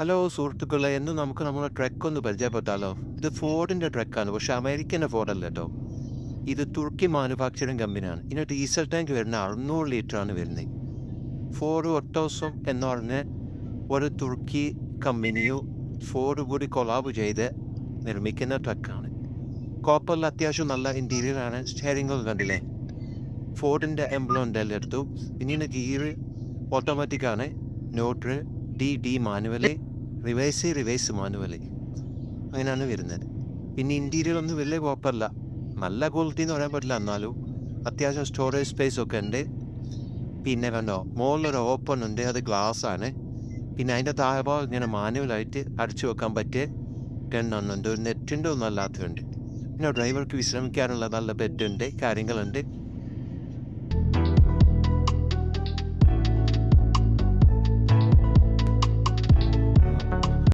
Hello സുഹൃത്തുക്കളെ. എന്ന് നമുക്ക് നമ്മുടെ ട്രക്ക് ഒന്ന് പരിചയപ്പെട്ടാലോ ഇത് ഫോർഡിന്റെ ട്രക്കാണ്. പക്ഷേ അമേരിക്കന്റെ ഫോർഡല്ല കേട്ടോ ഇത് തുർക്കി മാനുഫാക്ചറിങ് കമ്പനിയാണ്. ഇതിന് ഡീസൽ ടാങ്ക് വരുന്ന അറുന്നൂറ് ലിറ്ററാണ് വരുന്നത്. ഫോർഡ് ഒട്ടോസം എന്ന് പറഞ്ഞ ഒരു തുർക്കി കമ്പനിയോ ഫോർഡ് കൂടി കൊളാബ് ചെയ്ത് നിർമ്മിക്കുന്ന ട്രക്കാണ്. കോപ്പറിൽ അത്യാവശ്യം നല്ല ഇന്റീരിയറാണ് സ്റ്റിയറിംഗ് കണ്ടില്ലേ? ഫോർഡിന്റെ എംബ്ലോന്റെ എല്ലായിടത്തും പിന്നീട് gear ഓട്ടോമാറ്റിക്കാണ് neutral D D manual reverse reverse manually അങ്ങനെയാണ് വരുന്നത്. പിന്നെ ഇന്റീരിയർ ഒന്നും വലിയ കുഴപ്പമില്ല. നല്ല ക്വാളിറ്റി എന്ന് പറയാൻ പറ്റില്ല എന്നാലും. അത്യാവശ്യം സ്റ്റോറേജ് സ്പേസ് ഒക്കെ ഉണ്ട്. പിന്നെ കണ്ടോ മുകളിലൊരു ഓപ്പൺ ഉണ്ട്. അത് ഗ്ലാസ് ആണ്. പിന്നെ അതിന്റെ താഴെ ഭാഗം ഇങ്ങനെ മാനുവലായിട്ട് അടച്ചു വെക്കാൻ പറ്റിയ ടെണ്ണൊന്നുണ്ട് ഒരു നെറ്റിന്റെ ഒന്നും അല്ലാത്തതുണ്ട്. പിന്നെ ഡ്രൈവർക്ക് വിശ്രമിക്കാനുള്ള നല്ല ബെഡുണ്ട് കാര്യങ്ങളുണ്ട്.